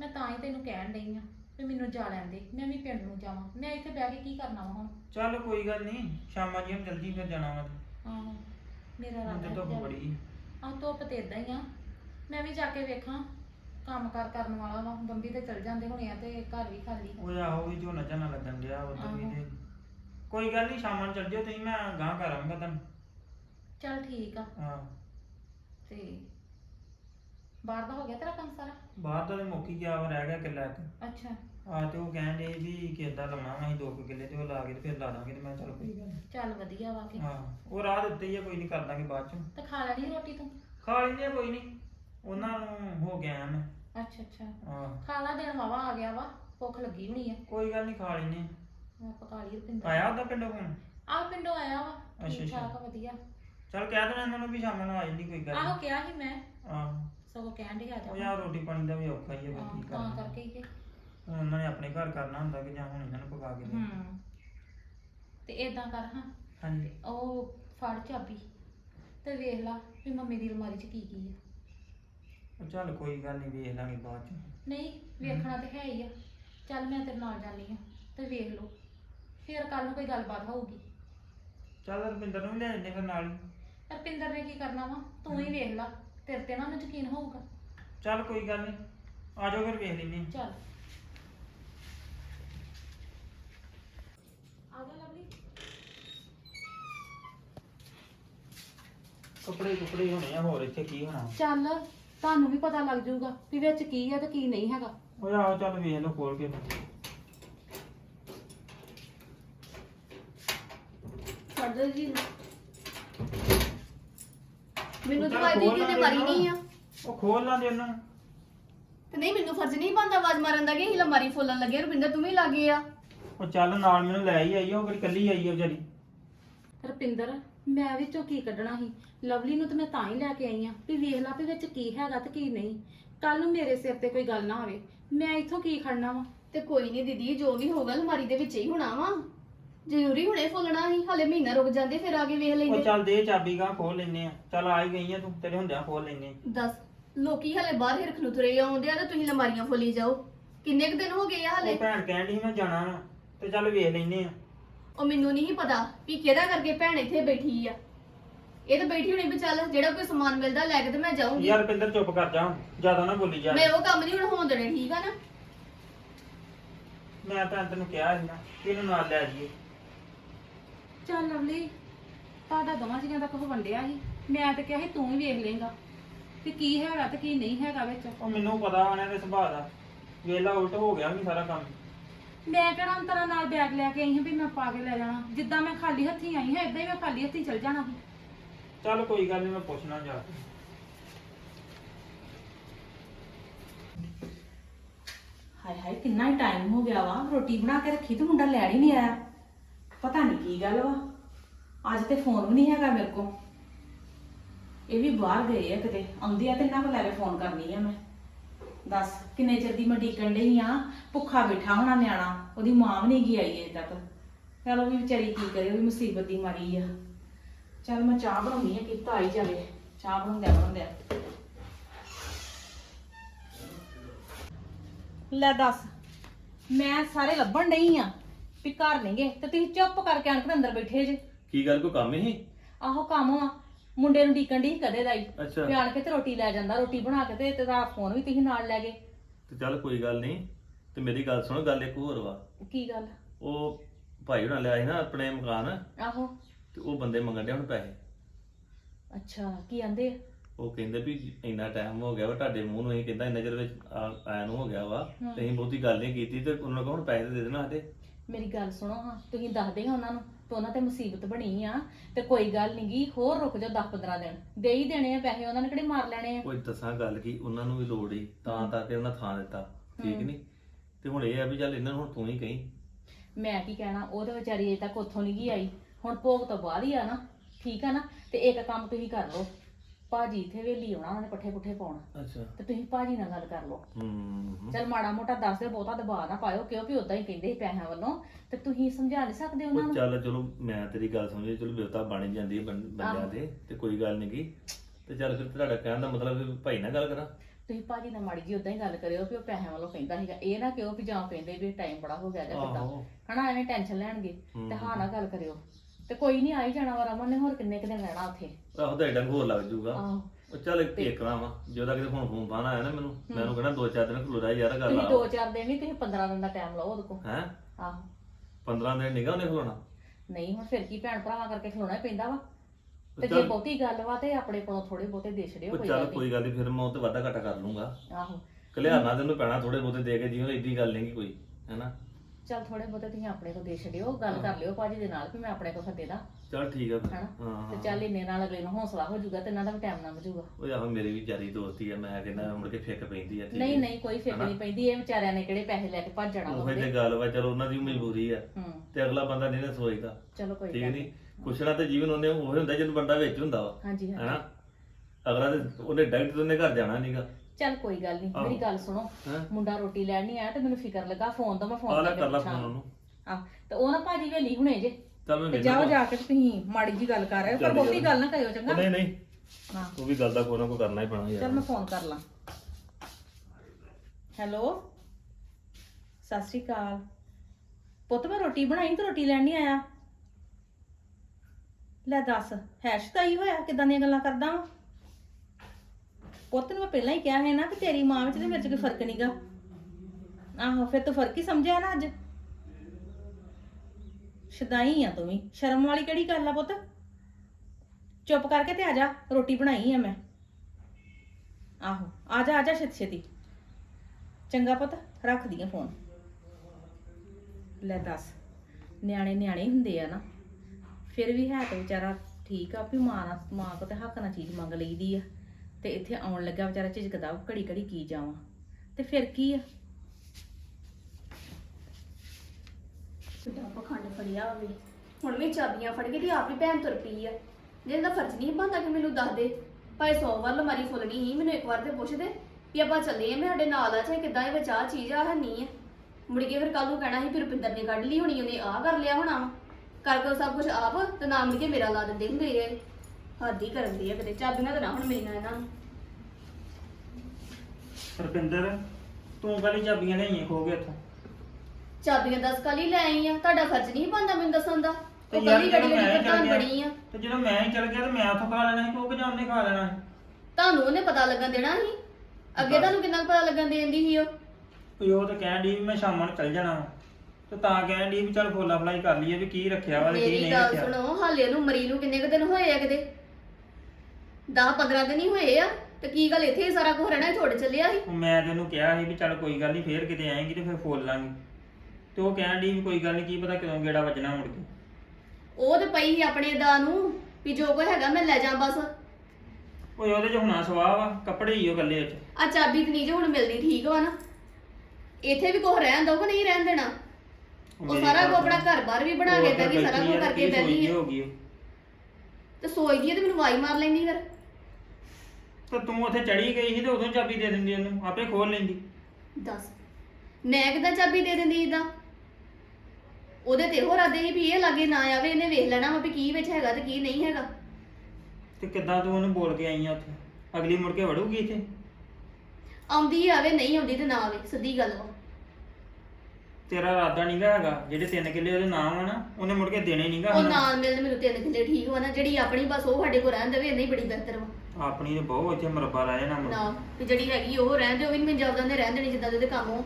ਮੈਂ ਤਾਂ ਹੀ ਤੈਨੂੰ ਕਹਿਣ ਡਈ ਆ ਵੀ ਮੈਨੂੰ ਜਾ ਲੈਣ ਦੇ ਮੈਂ ਵੀ ਪਿੰਡ ਨੂੰ ਜਾਵਾਂ। ਮੈਂ ਇੱਥੇ ਬਹਿ ਕੇ ਕੀ ਕਰਨਾ ਵਾ ਹੁਣ? ਚੱਲ ਕੋਈ ਗੱਲ ਨਹੀਂ ਸ਼ਾਮਾਂ ਜੀ ਜਲਦੀ ਫਿਰ ਜਾਣਾ ਵਾ ਆਹੋ ਮੇਰਾ ਹੁਣ ਤੇ ਰਾਤ ਧੁੱਪ ਬੜੀ ਆਹ ਧੁੱਪ ਤੇ ਇਦਾਂ ਹੀ ਆ। ਮੈਂ ਵੀ ਜਾ ਕੇ ਵੇਖਾਂ। ਕੰਮ ਕਾਰ ਕਰਨ ਵਾਲਾ ਵਾ ਬੰਬੀ ਤੇ ਚਲ ਜਾਂਦੇ ਹੋਣੇ ਆ ਤੇ ਘਰ ਵੀ ਖਾਲੀ ਉਹ ਆਹੋ ਵੀ ਝੋਨਾ ਝਾਨਾ ਲੱਗਣ ਡਿਆ ਉਧਰ ਵੀ ਆਹੋ। ਤੇ। ਕੋਈ ਗੱਲ ਨਹੀਂ ਸ਼ਾਮਾਂ ਨੂੰ ਚੱਲ ਜਿਓ ਤੁਸੀਂ ਮੈਂ ਗਾਂ ਕਰ ਆਉਂਗਾ ਤੁਹਾਨੂੰ। ਚੱਲ ਠੀਕ ਆ। ਹਾਂ। ਤੇ ਬਾਹਰ ਦਾ ਹੋ ਗਿਆ ਤੇਰਾ ਕੰਮ ਸਾਰਾ? ਬਾਹਰ ਦਾ ਤੇ ਮੁੱਕੀ ਗਿਆ ਵਾ ਰਹਿ ਗਿਆ ਕਿੱਲਾ ਇੱਕ। ਅੱਛਾ। ਆ ਤੇ ਉਹ ਕਹਿਣ ਦੇ ਵੀ ਕਿੱਦਾਂ ਲਾਉਣਾ ਵਾ ਅਸੀਂ ਦੋ ਕੁ ਕਿੱਲੇ ਤੇ ਉਹ ਲਾ ਕੇ ਤੇ ਫਿਰ ਲਾ ਦਾਂਗੇ ਤੇ ਮੈਂ ਕਿਹਾ ਚੱਲ ਕੋਈ ਗੱਲ ਨੀ। ਚੱਲ ਵਧੀਆ ਵਾ ਕੇ ਹਾਂ ਉਹ ਰਾਹ ਦਿੱਤੇ ਹੀ ਆ ਕੋਈ ਨਹੀਂ ਕਰ ਦਾਂਗੇ ਬਾਅਦ ਚ। ਤੇ ਖਾ ਲੈਣੀ ਰੋਟੀ ਤੂੰ? ਖਾ ਲੈਂਦੇ ਆ ਕੋਈ ਨਹੀਂ ਉਹਨਾਂ ਨੂੰ ਹੋ ਗਿਆ ਮੈਂ ਅੱਛਾ ਅੱਛਾ। ਹਾਂ ਖਾ ਲਾ ਦਿਨ ਵਾਵਾ ਆ ਗਿਆ ਵਾ ਭੁੱਖ ਲੱਗੀ ਹੋਣੀ ਆ। ਕੋਈ ਗੱਲ ਨਹੀਂ ਖਾ ਆ। ਮੈਂ ਪਕਾ ਲਈ ਰੁਪਿੰਦਰ ਆਇਆ ਉਹਦਾ ਪਿੰਡੋਂ ਫੋਨ ਆਹ ਪਿੰਡੋਂ ਆਇਆ ਵਾ ਅੱਛਾ, ਠੀਕ ਠਾਕ ਅੱਛਾ। ਵਧੀਆ। ਚੱਲ ਕਹਿ ਦੇਣਾ ਇਹਨਾਂ ਨੂੰ ਵੀ ਸ਼ਾਮ ਨੂੰ ਆ ਜਾਂਦੀ ਕੋਈ ਗੱਲ ਆਹੋ। ਕਿਹਾ ਸੀ ਮੈਂ। ਆਹੋ। ਸਗੋਂ ਕਹਿਣ ਡਈ ਆ ਉਹ ਜਾ। ਯਾਰ ਰੋਟੀ ਪਾਣੀ ਦਾ ਵੀ ਔਖਾ ਹੀ ਹੈ ਫਿਰ ਕੀ ਤਾਂ ਕਰਨਾ। ਕਰਕੇ ਹੀ ਕਿ ਹੁਣ ਉਹਨਾਂ ਨੇ ਆਪਣੇ ਘਰ ਕਰਨਾ ਹੁੰਦਾ ਕਿ ਜਾਂ ਹੁਣ ਇਹਨਾਂ ਨੂੰ ਪਕਾ ਕੇ ਦੇ। ਹੂੰ। ਤੇ ਇਦਾਂ ਕਰ ਹਾਂ। ਹਾਂਜੀ। ਉਹ ਫੜ ਚਾਬੀ ਤੇ ਵੇਖ ਲਾ ਵੀ ਮੰਮੀ ਦੀ ਅਲਮਾਰੀ 'ਚ ਕੀ ਕੀ ਆ। ਉਹ ਚੱਲ ਕੋਈ ਗੱਲ ਨਹੀਂ ਵੇਖ ਲਾਂਗੇ ਬਾਅਦ ਚ। ਨਹੀਂ ਵੇਖਣਾ ਤੇ ਹੈ ਹੀ ਆ। ਚੱਲ ਮੈਂ ਤੇਰੇ ਨਾਲ ਜਾਣੀ ਆ ਤੇ ਵੇਖ ਲਓ। ਫਿਰ ਕੱਲ ਨੂੰ ਕੋਈ ਗੱਲਬਾਤ ਹੋਊਗੀ। ਚੱਲ ਰਵਿੰਦਰ ਨੂੰ ਵੀ ਲੈ ਜਾਂਦੇ ਫਿਰ ਨਾਲ ਹੀ। ਰਪਿੰਦਰ ਨੇ ਕੀ ਕਰਨਾ ਵਾ? ਤੂੰ ਹੀ ਵੇਖ ਲਾ ਤੇਰੇ ਤੇ ਨਾ ਉਹਨੂੰ ਯਕੀਨ ਹੋਊਗਾ। ਚੱਲ ਕੋਈ ਗੱਲ ਨਹੀਂ ਆ ਜਾਓ ਫਿਰ ਵੇਖ ਲੈਂਦੇ ਹਾਂ। ਚੱਲ। ਆ ਜਾ ਲਵਲੀ। ਕੱਪੜੇ ਕੁਪੜੇ ਹੋਣੇ ਆ ਹੋਰ ਇੱਥੇ ਕੀ ਹੋਣਾ? ਚੱਲ ਤੁਹਾਨੂੰ ਵੀ ਪਤਾ ਲੱਗ ਜਾਊਗਾ ਵੀ ਵਿੱਚ ਕੀ ਆ ਤੇ ਕੀ ਨਹੀਂ ਹੈਗਾ। ਉਹ ਆਓ ਚੱਲ ਵੇਖ ਲਓ ਖੋਲ ਕੇ ਜੀ ਮੈਨੂੰ ਤਾਂ ਖੋਲ ਕਿਤੇ ਲੈਂਦੇ ਮਾਰੀ ਨਾ। ਨਹੀਂ ਆ। ਉਹ ਖੋਲ ਲਾਂਦੇ ਉਹਨੂੰ ਤੇ ਨਹੀਂ ਮੈਨੂੰ ਫਰਜ਼ ਨਹੀਂ ਬੰਦਾ ਆਵਾਜ਼ ਮਾਰਨ ਦਾ ਕਿ ਅਸੀਂ ਲਮਾਰੀ ਫੋਲਣ ਲੱਗੇ ਰੁਪਿੰਦਰ ਤੂੰ ਵੀ ਲੱਗੇ ਆ ਉਹ ਚੱਲ ਨਾਲ ਮੈਨੂੰ ਲੈ ਹੀ ਆਈ ਆ, ਉਹ ਕਿਹੜੀ ਕੱਲੀ ਆਈ ਆ ਵਿਚਾਰੀ। ਰਪਿੰਦਰ ਮੈਂ ਵਿੱਚੋਂ ਕੀ ਕੱਢਣਾ ਸੀ? ਲਵਲੀ ਨੂੰ ਤਾਂ ਮੈਂ ਤਾਂ ਹੀ ਲੈ ਕੇ ਆਈ ਆ ਵੀ ਵੇਖ ਲਾ ਵੀ ਵਿੱਚ ਕੀ ਹੈਗਾ ਤੇ ਕੀ ਨਹੀਂ। ਕੱਲ ਨੂੰ ਮੇਰੇ ਸਿਰ ਤੇ ਕੋਈ ਗੱਲ ਨਾ ਹੋਵੇ ਮੈਂ ਇੱਥੋਂ ਕੀ ਖੜਨਾ ਵਾ? ਤੇ ਕੋਈ ਨਹੀਂ ਦੀਦੀ ਜੋ ਵੀ ਹੋਗਾ ਲਮਾਰੀ ਦੇ ਵਿੱਚ ਹੀ ਹੋਣਾ ਵਾ। ਜ਼ਰੂਰੀ ਹੁਣੇ ਫੋਲਣਾ ਸੀ ਹਲੇ ਮਹੀਨਾ ਰੁਕ ਜਾਂਦੇ ਫਿਰ ਆ ਕੇ ਵੇਖ ਉਹ ਲੈਂਦੇ ਚੱਲ ਦੇ ਚਾਬੀ ਗਾਂ ਖੋਲ ਲੈਨੇ ਆ। ਚੱਲ ਆ ਹੀ ਗਈ ਆ ਤੂੰ ਤੇਰੇ ਹੁੰਦਿਆਂ ਖੋਲ ਲੈਨੇ ਆ। ਦੱਸ ਲੋਕੀ ਹਲੇ ਬਾਹਰ ਹਿਰਖ ਨੂੰ ਤੁਰੇ ਆਉਂਦੇ ਆ ਤੇ ਤੁਸੀਂ ਲਮਾਰੀਆਂ ਫੋਲੀ ਜਾਓ। ਕਿੰਨੇ ਕੁ ਦਿਨ ਹੋ ਗਏ ਆ ਹਲੇ? ਉਹ ਭੈਣ ਕਹਿਣ ਡਈ ਸੀ ਮੈਂ ਜਾਣਾ ਵਾ ਤੇ ਚੱਲ ਵੇਖ ਲੈਨੇ ਆ। ਉਹ ਮੈਨੂੰ ਨਹੀਂ ਪਤਾ ਵੀ ਕਿਹਦਾ ਕਰਕੇ ਭੈਣ ਇੱਥੇ ਬੈਠੀ ਆ। ਇਹ ਤਾਂ ਬੈਠੀ ਹੋਣੀ ਵੀ ਚੱਲ ਜਿਹੜਾ ਕੋਈ ਸਮਾਨ ਮਿਲਦਾ ਲੈ ਕੇ ਤੇ ਮੈਂ ਜਾਊਂਗੀ। ਯਾਰ ਰੁਪਿੰਦਰ ਚੁੱਪ ਕਰ ਜਾ ਜ਼ਿਆਦਾ ਨਾ ਬੋਲੀ ਜਾ। ਮੈਂ ਉਹ ਕੰਮ ਨਹੀਂ ਹੁਣ ਹੋਣ ਦੇਣਾ ਠੀਕ ਆ ਨਾ? ਮੈਂ ਤਾਂ ਤੈਨੂੰ ਕਿਹਾ ਸੀ ਨਾ ਕਿ ਇਹਨੂੰ ਨਾਲ ਲੈ ਜਾਈਏ। ਚੱਲ ਲਵਲੀ ਤੁਹਾਡਾ ਦੋਵਾਂ ਜੀਆਂ ਦਾ ਕੁਝ ਵੰਡਿਆ ਸੀ। ਮੈਂ ਤਾਂ ਕਿਹਾ ਸੀ ਤੂੰ ਹੀ ਵੇਖ ਲੇਗਾ ਵੀ ਕੀ ਹੈਗਾ ਤੇ ਕੀ ਨਹੀਂ ਹੈਗਾ ਵਿੱਚ। ਉਹ ਮੈਨੂੰ ਪਤਾ ਉਹਨਾਂ ਦੇ ਸੁਭਾਅ ਦਾ। ਵੇਲਾ ਉਲਟ ਹੋ ਗਿਆ ਵੀ ਸਾਰਾ ਕੰਮ। ਮੈਂ ਕਿਹੜਾ ਅੰਤਰਾ ਨਾਲ ਬੈਗ ਲੈ ਕੇ ਆਈ ਹਾਂ ਵੀ ਮੈਂ ਪਾ ਕੇ ਲੈ ਜਾਣਾ ਜਿੱਦਾਂ ਮੈਂ ਖਾਲੀ ਹੱਥੀ ਆਈ ਹਾਂ ਇਦਾਂ ਹੀ ਮੈਂ ਖਾਲੀ ਹੱਥੀ ਚਲ ਜਾਣਾ ਸੀ। ਚੱਲ ਕੋਈ ਗੱਲ ਨਹੀਂ ਮੈਂ ਪੁੱਛਣਾ ਜਾ ਕੇ। ਹਾਏ ਹਾਏ ਕਿੰਨਾ ਹੀ ਟਾਈਮ ਹੋ ਗਿਆ ਵਾ। ਰੋਟੀ ਬਣਾ ਕੇ ਰੱਖੀ ਤੇ ਮੁੰਡਾ ਲੈਣ ਹੀ ਨਹੀਂ ਆਇਆ। ਪਤਾ ਨਹੀਂ ਕੀ ਗੱਲ ਵਾ। ਅੱਜ ਤੇ ਫੋਨ ਵੀ ਨਹੀਂ ਹੈਗਾ ਮੇਰੇ ਕੋਲ। ਇਹ ਵੀ ਬਾਹਰ ਗਏ ਆ ਕਿਤੇ। ਆਉਂਦੀ ਆ ਤੇ ਇਹਨਾਂ ਕੋਲ ਲੈ ਕੇ ਫੋਨ ਕਰਨੀ ਆ ਮੈਂ। ਦੱਸ ਕਿੰਨੇ ਚਿਰ ਦੀ ਮੈਂ ਡੀਕਣ ਡਈ ਆ? ਭੁੱਖਾ ਬੈਠਾ ਹੋਣਾ ਨਿਆਣਾ। ਉਹਦੀ ਮਾਂ ਵੀ ਨਹੀਂ ਗਈ ਆਈ ਅਜੇ ਤੱਕ। ਚਲ ਉਹ ਵੀ ਵਿਚਾਰੀ ਕੀ ਕਰੇ ਉਹ ਵੀ ਮੁਸੀਬਤ ਦੀ ਮਾਰੀ ਆ। ਚਲ ਮੈਂ ਚਾਹ ਬਣਾਉਣੀ ਆ ਕਿਤਾ ਆਈ ਜਾਵੇ। ਚਾਹ ਬਣਾਉਂਦਿਆਂ ਬਣਾਉਂਦਿਆਂ। ਲੈ ਦੱਸ ਮੈਂ ਸਾਰੇ ਲੱਭਣ ਡਈ ਆ ਵੀ ਘਰ ਨਹੀਂਗੇ ਤੇ ਤੁਸੀਂ ਚੁੱਪ ਕਰਕੇ ਆਣ ਕੇ ਅੰਦਰ ਬੈਠੇ ਜੇ। ਕੀ ਗੱਲ ਕੋਈ ਕੰਮ ਹੀ ਆਹੋ ਕੰਮ ਆ। ਮੁੰਡੇ ਨੂੰ ਡੀਕਣ ਦੀ ਕਦੇ ਦਾ ਹੀ ਅੱਛਾ ਆਣ ਕੇ ਤੇ ਰੋਟੀ ਲੈ ਜਾਂਦਾ ਰੋਟੀ ਬਣਾ ਕੇ ਤੇ ਤੇਰਾ ਫੋਨ ਵੀ ਤੁਸੀਂ ਨਾਲ ਲੈ ਗਏ। ਤੇ ਚੱਲ ਕੋਈ ਗੱਲ ਨਹੀਂ ਤੇ ਮੇਰੀ ਗੱਲ ਸੁਣੋ ਗੱਲ ਇੱਕ ਹੋਰ ਵਾ। ਕੀ ਗੱਲ? ਉਹ ਭਾਈ ਹੁਣਾਂ ਲਿਆ ਸੀ ਨਾ ਆਪਣੇ ਮਕਾਨ। ਆਹੋ। ਤੇ ਉਹ ਬੰਦੇ ਮੰਗਣ ਡਿਆ ਹੁਣ ਪੈਸੇ। ਅੱਛਾ ਕੀ ਆਂਦੇ ਉਹ ਕਹਿੰਦੇ ਵੀ ਇੰਨਾ ਟਾਈਮ ਹੋ ਗਿਆ ਵਾ ਤੁਹਾਡੇ ਮੂੰਹ ਨੂੰ ਇਹ ਕਹਿੰਦਾ ਇੰਨਾ ਚਿਰ ਵਿੱਚ ਆ- ਆਇਆ ਨੂੰ ਹੋ ਗਿਆ ਵਾ। ਤੇ ਅਸੀਂ ਬਹੁਤੀ ਗੱਲ ਨਹੀਂ ਕੀਤੀ ਤੇ ਉਹਨਾਂ ਕੋਲ ਹੁਣ ਪੈਸੇ ਦੇ ਦੇਣਾ ਸਾਡੇ। ਮੇਰੀ ਗੱਲ ਸੁਣੋ ਹਾਂ ਤੁਸੀਂ ਦੱਸਦੇ ਹੋ ਉਹਨਾਂ ਨੂੰ। ਤੇ ਉਹਨਾਂ ਤੇ ਮੁਸੀਬਤ ਬਣੀ ਆ ਤੇ ਕੋਈ ਗੱਲ ਨੀ ਗੀ ਹੋਰ ਰੁਕ ਜਾਓ 10 15 ਦਿਨ। ਦੇ ਹੀ ਦੇਣੇ ਆ ਪੈਸੇ ਉਹਨਾਂ ਨੇ ਕਿਹੜੇ ਮਾਰ ਲੈਣੇ ਆ? ਕੋਈ ਦੱਸਾਂ ਗੱਲ ਕੀ ਉਹਨਾਂ ਨੂੰ ਵੀ ਲੋੜ ਹੀ ਤਾਂ ਤਾਂ ਕਿ ਉਹਨਾਂ ਥਾਂ ਦਿੱਤਾ ਠੀਕ ਨਹੀਂ ਤੇ ਹੁਣ ਇਹ ਆ ਵੀ ਚੱਲ ਇਹਨਾਂ ਨੂੰ ਹੁਣ ਤੂੰ ਹੀ ਕਹੀਂ। ਮੈਂ ਕੀ ਕਹਿਣਾ ਉਹ ਤੇ ਵਿਚਾਰੀ ਅਜੇ ਤੱਕ ਉੱਥੋਂ ਨਹੀਂ ਗਈ ਆਈ। ਹੁਣ ਭੋਗ ਤੋਂ ਬਾਅਦ ਹੀ ਆ ਨਾ ਠੀਕ ਆ ਨਾ? ਤੇ ਇੱਕ ਕੰਮ ਤੁਸੀਂ ਕਰ ਲਓ ਭਾਜੀ ਇੱਥੇ ਵੇਲੀ ਆਉਣਾ ਉਹਨਾਂ ਪੱਠੇ ਪੁੱਠੇ ਪਾਉਣਾ। ਅੱਛਾ। ਤੇ ਤੁਸੀਂ ਭਾਜੀ ਨਾਲ ਗੱਲ ਕਰ ਲਓ। ਹੂੰ। ਚਲ ਮਾੜਾ ਮੋਟਾ ਦੱਸ ਦੇ ਬਹੁਤਾ ਦਬਾਅ ਨਾ ਪਾਇਓ ਕਿਉਂਕਿ ਉਦਾਂ ਹੀ ਕਹਿੰਦੇ ਸੀ ਪੈਸਿਆਂ ਵੱਲੋਂ। ਤੇ ਤੁਸੀਂ ਸਮਝਾ ਨਹੀਂ ਸਕਦੇ ਉਹਨਾਂ ਉਹ ਨੂੰ ਚੱਲ ਚਲੋ ਮੈਂ ਤੇਰੀ ਗੱਲ ਸਮਝੀ ਚਲੋ ਬਿਰਤਾ ਬਣ ਜਾਂਦੀ ਹੈ ਬੰ- ਬੰਦਿਆਂ ਦੇ ਤੇ ਕੋਈ ਗੱਲ ਨਹੀਂ ਗੀ। ਤੇ ਚੱਲ ਫਿਰ ਤੁਹਾਡਾ ਕਹਿਣ ਦਾ ਮਤਲਬ ਵੀ ਭਾਈ ਨਾਲ ਗੱਲ ਕਰਾਂ। ਤੁਸੀਂ ਭਾਜੀ ਨਾਲ ਮਾੜੀ ਜੀ ਉਦਾਂ ਹੀ ਗੱਲ ਕਰਿਓ ਵੀ ਉਹ ਪੈਸਿਆਂ ਵੱਲੋਂ ਕਹਿੰਦਾ ਸੀਗਾ। ਇਹ ਨਾ ਕਿਉਂ ਵੀ ਜਾਂ ਕਹਿੰਦੇ ਵੀ ਟਾਈਮ ਬੜਾ ਹੋ ਗਿਆ ਜਾਂ ਕਿੱਦਾਂ। ਆਹੋ। ਹਨਾ ਐਵੇਂ ਟੈਨਸ਼ਨ ਲੈਣਗੇ। ਤੇ ਹਾਂ ਨਾ ਗੱਲ ਕਰਿਓ। ਤੇ ਕੋਈ ਨਹੀਂ ਆਈ ਜਾਣਾ ਵਾ ਰਮਨ ਨੇ ਹੋਰ ਕਿੰਨੇ ਕੁ ਦਿਨ ਰਹਿਣਾ ਉੱਥੇ? ਆਹੋ ਤਾਂ ਡੰਗ ਹੋਰ ਲੱਗ ਜਾਊਗਾ। ਆਹੋ। ਉਹ ਚੱਲ ਦੇਖਣਾ ਵਾ ਜਦੋਂ ਕਿਤੇ ਹੁਣ ਫੋਨ ਫਾਨ ਆਇਆ ਨਾ ਮੈਨੂੰ ਮੈਂ ਉਹਨੂੰ ਕਹਿਣਾ ਦੋ ਚਾਰ ਦਿਨ ਖਲੋ ਜਾ ਯਾਰ ਗੱਲ ਤੁਸੀਂ ਆ। ਦੋ ਚਾਰ ਦਿਨ ਨਹੀਂ ਤੁਸੀਂ 15 ਦਿਨ ਦਾ ਟਾਈਮ ਲਓ ਉਹਦੇ ਕੋਲ। ਹੈ? ਆਹੋ। 15 ਦਿਨ ਨਿਗਾ ਉਹਨੇ ਖਲੋਣਾ? ਨਹੀਂ ਹੁਣ ਫਿਰ ਕੀ ਭੈਣ ਭਰਾਵਾਂ ਕਰਕੇ ਖਲੋਣਾ ਹੀ ਪੈਂਦਾ ਵਾ। ਤੇ ਜੇ ਚੱਲ- ਬਹੁਤੀ ਗੱਲ ਵਾ ਤੇ ਆਪਣੇ ਕੋਲੋਂ ਥੋੜੇ ਬਹੁਤੇ ਦੇ ਛੜਿਓ ਉਹ ਕੋਈ ਚੱਲ ਗੱਲ ਕੋਈ ਗੱਲ ਨਹੀਂ ਫਿਰ ਮੈਂ ਉਹ ਤੇ ਵਾਧਾ ਘਾਟਾ ਕਰ ਲੂੰਗਾ। ਆਹੋ। ਕਲਿਆਣਾ ਤੈਨੂੰ ਪੈਣਾ ਥੋੜੇ ਬਹੁਤੇ ਦੇ ਕੇ ਜਿਵੇਂ ਏਡੀ ਗੱਲ ਨਹੀਂ ਕੋਈ ਹੈਨਾ? ਚੱਲ ਥੋੜੇ ਬਹੁਤੇ ਤੁਸੀਂ ਆਪਣੇ ਕੋਲ ਦੇ ਛੜਿਓ ਗੱਲ ਕਰ ਲਿਓ ਭਾਜੀ ਦੇ ਨਾਲ ਵੀ ਮੈਂ ਆਪਣੇ ਕੋਲ ਖੱਦੇ ਦਾ। ਚੱਲ ਠੀਕ ਆ ਫਿਰ। ਹਨਾ? ਹਾਂ ਤੇ ਚੱਲ ਇੰਨੇ ਨਾਲ ਅਗਲੇ ਨੂੰ ਹੌਸਲਾ ਹੋ ਜਾਊਗਾ ਤੇ ਇਹਨਾਂ ਦਾ ਵੀ ਟਾਈਮ ਲੰਘ ਜਾਊਗਾ। ਉਹ ਆਹੋ ਮੇਰੀ ਵੀ ਜਾਰੀ ਦੋਸਤੀ ਆ ਮੈਂ ਕਹਿੰਦਾ ਮੁੜ ਕੇ ਫਿੱਕ ਪੈਂਦੀ ਆ ਠੀਕ ਨਹੀਂ। ਨਹੀਂ ਕੋਈ ਫਿਕਰ ਨਹੀਂ ਪੈਂਦੀ ਇਹ ਵਿਚਾਰਿਆਂ ਨੇ ਕਿਹੜੇ ਪੈਸੇ ਲੈ ਕੇ ਭੱਜ ਜਾਣਾ ਉਹੀ ਉਹਦੇ। ਤੇ ਗੱਲ ਵਾ ਚਲੋ ਉਹਨਾਂ ਦੀ ਮਜਬੂਰੀ ਆ। ਹੂੰ। ਤੇ ਅਗਲਾ ਬੰਦਾ ਨਹੀਂ ਨਾ ਸੋਚਦਾ। ਚਲੋ ਕੋਈ ਠੀਕ ਗੱਲ ਨਹੀਂ। ਕੁਛਣਾ ਤੇ ਜੀਵਨ ਉਹਨੇ ਉਹ ਹੁੰਦਾ ਜਦੋਂ ਬੰਦਾ ਵਿੱਚ ਹੁੰਦਾ ਵਾ। ਹਾਂਜੀ ਹਾਂਜੀ। ਹੈਨਾ? ਅਗਲਾ ਤੇ ਉਹਨੇ ਡਾਇਰੈਕਟ ਉਹਨੇ ਘਰ ਜਾਣਾ ਨਹੀਂਗਾ ਚੱਲ ਕੋਈ ਗੱਲ ਨਹੀਂ ਮੇਰੀ ਗੱਲ ਸੁਣੋ। ਹੈਂ? ਮੁੰਡਾ ਰੋਟੀ ਲੈਣ ਨਹੀਂ ਆਇਆ ਤੇ ਮੈਨੂੰ ਫਿਕਰ ਲੱਗਾ ਫੋਨ ਤੋਂ ਮੈਂ ਆ ਫੋਨ ਲੈ ਕਰ ਲਾ ਪੁੱਛਾਂ। ਫੋਨ ਉਹਨੂੰ। ਆ ਤੇ ਉਹ ਨਾ ਭਾਜੀ ਵੇਲੀ ਹੁਣੇ ਜੇ। ਮੈਂ ਤੇ ਜਾਓ ਜਾ ਕੇ ਤੇ ਤੁਸੀਂ ਮਾੜੀ ਜੀ ਗੱਲ ਕਰ ਰਹੇ ਪਰ ਚੱਲ ਬਹੁਤੀ। ਗੱਲ ਨਾ ਕਰਿਓ ਚੰਗਾ? ਨਹੀਂ ਨਹੀਂ। ਹਾਂ। ਉਹ ਵੀ ਗੱਲ ਦਾ ਕੋਈ ਨਾ ਕੋਈ ਕਰਨਾ ਹੀ ਪੈਣਾ ਚੱਲ ਯਾਰ ਮੈਂ ਫੋਨ ਕਰ ਲਾਂ। ਹੈਲੋ? ਸਤਿ ਸ਼੍ਰੀ ਅਕਾਲ। ਪੁੱਤ ਮੈਂ ਰੋਟੀ ਬਣਾਈ ਤੇ ਰੋਟੀ ਲੈਣ ਨਹੀਂ ਆਇਆ। ਲੈ ਦੱਸ ਹੈਸ਼ ਤਾਂ ਹੀ ਹੋਇਆ ਕਿਦਾਂ ਦੀਆਂ ਗੱਲਾਂ ਕਰਦਾ ਵਾਂ? ਪੁੱਤ ਨੂੰ ਮੈਂ ਪਹਿਲਾਂ ਹੀ ਕਿਹਾ ਹੈ ਨਾ ਕਿ ਤੇਰੀ ਮਾਂ ਵਿੱਚ ਤੇ ਮੇਰੇ 'ਚ ਕੋਈ ਫ਼ਰਕ ਨਹੀਂਗਾ ਆਹੋ, ਫਿਰ ਤੂੰ ਫ਼ਰਕ ਹੀ ਸਮਝਿਆ ਨਾ ਅੱਜ? ਸ਼ਦਾਈ ਆ ਤੂੰ ਵੀ। ਸ਼ਰਮ ਵਾਲੀ ਕਿਹੜੀ ਗੱਲ ਆ ਪੁੱਤ? ਚੁੱਪ ਕਰਕੇ ਤੇ ਆ ਜਾ, ਰੋਟੀ ਬਣਾਈ ਆ ਮੈਂ। ਆਹੋ, ਆ ਜਾ ਆ ਜਾ ਛੇਤੀ ਛੇਤੀ। ਚੰਗਾ ਪੁੱਤ ਰੱਖਦੀ ਆ ਫੋਨ। ਲੈ ਦੱਸ, ਨਿਆਣੇ ਨਿਆਣੇ ਹੁੰਦੇ ਆ ਨਾ। ਫਿਰ ਵੀ ਹੈ ਤੇ ਵਿਚਾਰਾ ਠੀਕ ਆ ਵੀ ਮਾਂ ਨਾਲ ਮਾਂ ਕੋ ਤੇ ਹੱਕ ਨਾਲ ਚੀਜ਼ ਮੰਗ ਲਈਦੀ ਆ। ਤੇ ਇੱਥੇ ਆਉਣ ਲੱਗਾ ਵਿਚਾਰਾ ਝਿਜਕਦਾ ਘੜੀ ਘੜੀ ਕੀ ਜਾਵਾਂ। ਤੇ ਫਿਰ ਕੀ ਆ? ਕਿੱਡਾ ਪਖੰਡ ਫੜਿਆ ਹੋਵੇ ਹੁਣ ਵੀ ਚਾਬੀਆਂ ਫੜ ਕੇ ਤੇ ਆਪ ਹੀ ਭੈਣ ਤੁਰ ਪਈ ਆ। ਜਿਹਦਾ ਫਰਜ਼ ਨਹੀਂ ਬਣਦਾ ਕਿ ਮੈਨੂੰ ਦੱਸ ਦੇ। ਭਾਈ ਸੌ ਵਾਰ ਲਮਾਰੀ ਫੁੱਲਣੀ ਸੀ, ਮੈਨੂੰ ਇੱਕ ਵਾਰ ਤੇ ਪੁੱਛ ਦੇ ਵੀ ਆਪਾਂ ਚੱਲੇ ਆ, ਮੈਂ ਸਾਡੇ ਨਾਲ ਆ, ਚਾਹੇ ਕਿੱਦਾਂ ਇਹ ਵਿੱਚ ਆਹ ਚੀਜ਼ ਆ ਹੈ ਨਹੀਂ ਆ। ਮੁੜ ਕੇ ਫਿਰ ਕੱਲ ਨੂੰ ਕਹਿਣਾ ਸੀ ਫਿਰ ਰੁਪਿੰਦਰ ਨੇ ਕੱਢ ਲਈ ਹੋਣੀ, ਉਹਨੇ ਆਹ ਕਰ ਲਿਆ ਹੋਣਾ ਕਰ ਕਰਕੇ ਸਭ ਕੁਝ ਆਪ ਤੇ ਨਾ ਮੁੜ ਮੇਰਾ ਲਾ ਦਿੰਦੇ ਹੁੰਦੇ ਰਹੇ। ਹੱਦ ਹੀ ਕਰਨ ਦੀ ਆ ਕਿਤੇ। ਚਾਬੀਆਂ ਤਾਂ ਨਾ ਹੁਣ ਮਿਲਣਾ ਇਹਨਾਂ ਨੂੰ। ਰੁਪਿੰਦਰ ਤੂੰ ਕਾਲੀ ਚਾਬੀਆਂ ਲਿਆਈਆਂ ਖੋ ਕੇ ਇੱਥੋਂ ਚਾਬੀਆਂ ਦੱਸ ਕੱਲ ਲੈ ਆਈ ਆ। ਤੁਹਾਡਾ ਫਰਜ਼ ਨਹੀਂ ਬਣਦਾ ਮੈਨੂੰ ਦੱਸਣ ਦਾ। ਤੇ ਉਹ ਯਾਰ ਕੱਲੀ ਜਦੋਂ ਗੜੀ ਮੈਂ ਗੜੀ ਚੱਲ ਪ੍ਰਧਾਨ ਗਿਆ- ਬਣੀ ਆ। ਤੇ ਜਦੋਂ ਮੈਂ ਹੀ ਚਲ ਗਿਆ ਤੇ ਮੈਂ ਉੱਥੋਂ ਖਾ ਲੈਣਾ ਸੀ ਖੋ ਕੇ ਜਾਂਦੇ ਖਾ ਲੈਣਾ ਸੀ? ਤੁਹਾਨੂੰ ਉਹਨੇ ਪਤਾ ਲੱਗਣ ਦੇਣਾ ਸੀ? ਅੱਗੇ ਤੁਹਾਨੂੰ ਕਿੰਨਾ ਕੁ ਪਤਾ ਲੱਗਣ ਦੇਂਦੀ ਸੀ ਉਹ? ਕੋਈ ਉਹ ਤਾਂ ਕਹਿਣ ਦੀ ਵੀ ਮੈਂ ਸ਼ਾਮਾਂ ਨੂੰ ਚੱਲ ਜਾਣਾ ਵਾ। ਤੇ ਤਾਂ ਕਹਿਣ ਦੀ ਵੀ ਚੱਲ ਫੋਲਾ ਫਲਾਈ ਕਰ ਲਈਏ ਵੀ ਕੀ ਰੱਖਿਆ ਵਾ ਤੇ ਕੀ ਮੇਰੀ ਨਹੀਂ ਗੱਲ ਰੱਖਿਆ। ਸੁਣੋ ਹਾਲੇ ਨੂੰ ਮਰੀ ਨੂੰ ਕਿੰਨੇ ਕੁ ਦਿਨ ਹੋਏ ਆ ਕਿਤੇ? 10 15 ਦਿਨ ਹੀ ਹੋਏ ਆ ਤੇ ਕੀ ਗੱਲ ਇੱਥੇ ਹੀ ਸਾਰਾ ਕੁਝ ਰਹਿਣਾ ਛੋੜ ਚੱਲਿਆ ਸੀ? ਉਹ ਮੈਂ ਤੈਨੂੰ ਕਿਹਾ ਸੀ ਵੀ ਚੱਲ ਕੋਈ ਗੱਲ ਨਹੀਂ ਫੇਰ ਕਿਤੇ ਆਏਂਗੀ ਤੇ ਫਿਰ ਫੋਲ ਲਾਂਗੇ। ਤੇ ਉਹ ਕਹਿਣ ਦੀ ਵੀ ਕੋਈ ਗੱਲ ਨਹੀਂ ਕੀ ਪਤਾ ਕਦੋਂ ਗੇੜਾ ਵੱਜਣਾ ਮੁੜ ਕੇ। ਉਹ ਤੇ ਪਈ ਸੀ ਆਪਣੇ ਦਾ ਨੂੰ ਵੀ ਜੋ ਕੋਈ ਹੈਗਾ ਮੈਂ ਲੈ ਜਾ ਬਸ। ਓਏ ਉਹਦੇ ਚ ਹੁਣਾ ਸਵਾਹ ਵਾ ਕੱਪੜੇ ਹੀ ਉਹ ਗੱਲੇ ਚ। ਆ ਚਾਬੀ ਤੇ ਨਹੀਂ ਜੇ ਹੁਣ ਮਿਲਦੀ ਠੀਕ ਵਾ ਨਾ। ਇੱਥੇ ਵੀ ਕੁਝ ਰਹਿਣ ਦੋ ਕਿ ਨਹੀਂ ਰਹਿਣ ਦੇਣਾ? ਉਹ ਸਾਰਾ ਕੁਝ ਆਪਣਾ। ਘਰ-ਬਾਰ ਵੀ ਬਣਾ ਕੇ ਗਈ ਸਾਰਾ ਬੈਠੀ ਕੁਝ ਕਰਕੇ ਕੀ ਆ। ਹੋ ਗਈ ਉਹ। ਤੇ ਸੋਚਦੀ ਆ ਤੇ ਮੈਨੂੰ ਵਾਈ ਮਾਰ ਲੈਂਦੀ ਫਿਰ। ਤੇ ਤੂੰ ਉੱਥੇ ਚੜੀ ਗਈ ਸੀ ਤੇ ਉਦੋਂ ਚਾਬੀ ਦੇ ਦਿੰਦੀ ਉਹਨੂੰ ਆਪੇ ਖੋਲ ਲੈਂਦੀ। ਦੱਸ ਮੈਂ ਕਿਦਾਂ ਚਾਬੀ ਦੇ ਦਿੰਦੀ ਇਦਾਂ ਉਹਦੇ ਤੇ ਹੋਰ ਆਦੇ ਵੀ ਇਹ ਲਾਗੇ ਨਾ ਆਵੇ ਇਹਨੇ ਵੇਖ ਲੈਣਾ ਵਾ ਵੀ ਕੀ ਵਿੱਚ ਹੈਗਾ ਤੇ ਕੀ ਨਹੀਂ ਹੈਗਾ। ਤੇ ਕਿੱਦਾਂ ਤੂੰ ਉਹਨੂੰ ਬੋਲ ਕੇ ਆਈ ਆ ਉੱਥੇ? ਅਗਲੀ ਮੁੜ ਕੇ ਵੜੂਗੀ ਇੱਥੇ? ਆਉਂਦੀ ਆਵੇ ਨਹੀਂ ਆਉਂਦੀ ਤੇ ਨਾ ਆਵੇ ਸਿੱਧੀ ਗੱਲ ਵਾ। ਤੇਰਾ ਇਰਾਦਾ ਨਹੀਂਗਾ ਹੈਗਾ ਜਿਹੜੇ ਤਿੰਨ ਕਿੱਲੇ ਉਹਦੇ ਨਾਮ ਆ ਨਾ ਉਹਨੇ ਮੁੜ ਕੇ ਦੇਣੇ ਨਹੀਂਗਾ ਉਹ ਨਾਲ ਮਿਲਣ ਮੈਨੂੰ ਤਿੰਨ ਕਿੱਲੇ ਠੀਕ ਵਾ ਨਾ ਜਿਹੜੀ ਆਪਣੀ ਬਸ ਉਹ ਸਾਡੇ ਕੋਲ ਰਹਿਣ ਦੇਵੇ ਇੰਨੀ ਬੜੀ ਬਿਹਤਰ ਵਾ। ਆਪਣੀ ਤੇ ਬਹੁਤ ਇੱਥੇ ਮਰਬਾ ਲਾਇਆ ਨਾ ਮੁੜ ਨਾ ਵੀ ਜਿਹੜੀ ਹੈਗੀ ਉਹ ਰਹਿਣ ਦੇ ਉਹ ਵੀ ਨੀ ਮੈਨੂੰ ਜਾਪਦਾ ਉਹਨੇ ਰਹਿਣ ਦੇਣੀ ਜਿੱਦਾਂ ਦੇ ਉਹਦੇ ਕੰਮ ਉਹ।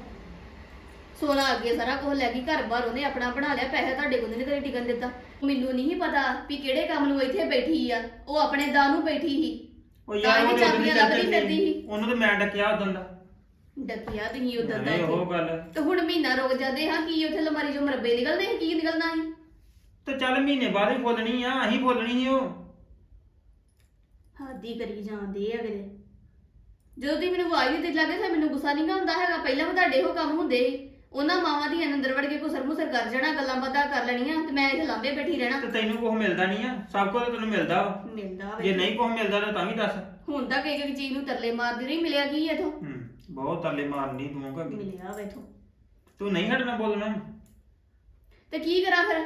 ਸੋਨਾ ਅੱਗੇ ਸਾਰਾ ਕੁਝ ਲੈ ਗਈ ਘਰ-ਬਾਰ ਉਹਨੇ ਆਪਣਾ ਬਣਾ ਲਿਆ ਪੈਸੇ ਤੁਹਾਡੇ ਕੋਲ ਨਹੀਂ ਕਦੇ ਟਿਕਣ ਦਿੱਤਾ। ਮੈਨੂੰ ਨਹੀਂ ਪਤਾ ਵੀ ਕਿਹੜੇ ਕੰਮ ਨੂੰ ਇੱਥੇ ਬੈਠੀ ਆ ਉਹ ਆਪਣੇ ਦਾ ਨੂੰ ਬੈਠੀ ਸੀ। ਉਹ ਯਾਰ ਤਾਂ ਹੀ ਉਹ ਤਾਂ ਤੇ ਉਦੋਂ ਦੀ ਚਾਬੀਆਂ tension ਫਿਰਦੀ ਸੀ। ਉਹਨੂੰ ਤੇ ਮੈਂ ਡੱਕਿਆ ਉਦੋਂ ਦਾ। ਡੱਕਿਆ ਤੁਸੀਂ ਉਦੋਂ ਦਾ ਨਹੀਂ ਉਹ ਇੱਥੇ। ਗੱਲ। ਤੇ ਹੁਣ ਮਹੀਨਾ ਰੁਕ ਜਾਂਦੇ ਹਾਂ ਕੀ ਉੱਥੇ ਲਮਾਰੀ ਚੋਂ ਮਰਬੇ ਨਿਕਲਦੇ ਸੀ ਕੀ ਨਿਕਲਣਾ ਸੀ? ਤੇ ਚੱਲ ਮਹੀਨੇ ਬਾਅਦ ਹੀ ਫੁੱਲਣੀ ਆ ਅਸੀਂ ਫੁੱਲਣੀ ਸੀ ਉਹ। ਹਾਦੀ ਕਰੀ ਜਾਂਦੇ ਆ ਕਿਤੇ। ਜਦੋਂ ਤੁਸੀਂ ਮੈਨੂੰ ਆਵਾਜ਼ ਦੇ ਲੱਗੇ ਫਿਰ ਮੈਨੂੰ ਗੁੱਸਾ ਨਹੀਂ ਹੁੰਦਾ ਹੈਗਾ। ਪਹਿਲਾਂ ਵੀ ਤੁਹਾਡੇ ਇਹੋ ਕੰਮ ਹੁੰਦੇ ਸੀ। ਉਹਨਾਂ ਮਾਵਾਂ ਦੀ ਅੰਦਰ ਵੜ ਕੇ ਕੁਸਰ ਮੁਸਰ ਕਰ ਜਾਣਾ ਗੱਲਾਂ ਬਾਤਾਂ ਕਰ ਲੈਣੀਆਂ ਤੇ ਮੈਂ ਇੱਥੇ ਲਾਂਬੇ ਬੈਠੀ ਰਹਿਣਾ। ਤੇ ਤੈਨੂੰ ਕੁਝ ਮਿਲਦਾ ਨਹੀਂ ਆ। ਸਭ ਕੁਝ ਤੈਨੂੰ ਮਿਲਦਾ ਵਾ। ਮਿਲਦਾ ਜੇ ਵੇ ਨਹੀਂ ਕੁਝ ਮਿਲਦਾ ਤਾਂ ਤਾਂ ਵੀ ਦੱਸ। ਹੁਣ ਤੱਕ ਇੱਕ ਇੱਕ ਚੀਜ਼ ਨੂੰ ਤਰਲੇ ਮਾਰਦੀ ਰਹੀ ਮਿਲਿਆ ਕੀ ਇਥੋਂ? ਹੂੰ ਬਹੁਤ ਤਰਲੇ ਮਾਰਨੀ ਤੂੰ ਕਾ ਮਿਲਿਆ ਵੇ ਇਥੋਂ। ਤੂੰ ਨਹੀਂ ਹਟਣਾ ਬੋਲਣਾ ਤੇ ਕੀ ਕਰਾਂ ਫਿਰ?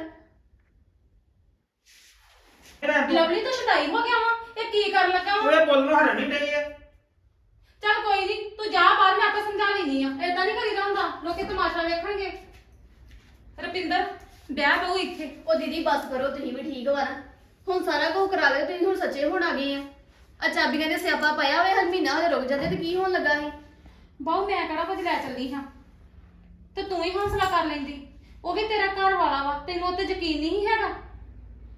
ਤੂੰ ਲਵਲੀ ਤੂੰ ਸ਼ਦਾਈ ਹੋ ਗਿਆ ਵਾ। ਇਹ ਕੀ ਕਰਨ ਲੱਗਾ ਵਾ? ਓਏ ਬੋਲਣਾ ਹਟਣ ਨਹੀਂ ਡਈ ਆ। ਚੱਲ ਕੋਈ ਨਹੀਂ ਤੂੰ ਜਾ ਬਾਹਰ ਮੈਂ ਆਪੇ ਸਮਝਾ ਲੈਣੀ ਆ। ਏਦਾਂ ਨਹੀਂ ਕਰੀਦਾ ਹੁੰਦਾ ਲੋਕੀ ਤਮਾਸ਼ਾ ਵੇਖਣਗੇ। ਰਪਿੰਦਰ ਵਿਆਹ ਬਹੁ ਇੱਥੇ। ਉਹ ਦੀਦੀ ਬਸ ਕਰੋ ਤੁਸੀਂ ਵੀ ਠੀਕ ਨਾ। ਹੁਣ ਸਾਰਾ ਕੁਝ ਕਰਾ ਲਿਆ ਤੁਸੀਂ ਹੁਣ ਸੱਚੇ ਹੋਣ ਆ ਗਏ ਆ। ਆ ਚਾਬੀਆਂ ਦੇ ਸਿਆਪਾ ਪਾਇਆ ਹੋਇਆ ਹਰ ਮਹੀਨਾ ਹਲੇ ਰੁਕ ਜਾਂਦੇ ਤੇ ਕੀ ਹੋਣ ਲੱਗਾ ਸੀ? ਬਹੁ ਮੈਂ ਕਿਹੜਾ ਕੁਝ ਲੈ ਚੱਲੀ ਹਾਂ? ਤੇ ਤੂੰ ਹੀ ਹੌਸਲਾ ਕਰ ਲੈਂਦੀ। ਉਹ ਵੀ ਤੇਰਾ ਘਰ ਵਾਲਾ ਵਾ ਤੈਨੂੰ ਉਹ ਤੇ ਯਕੀਨ ਨਹੀਂ ਹੈਗਾ?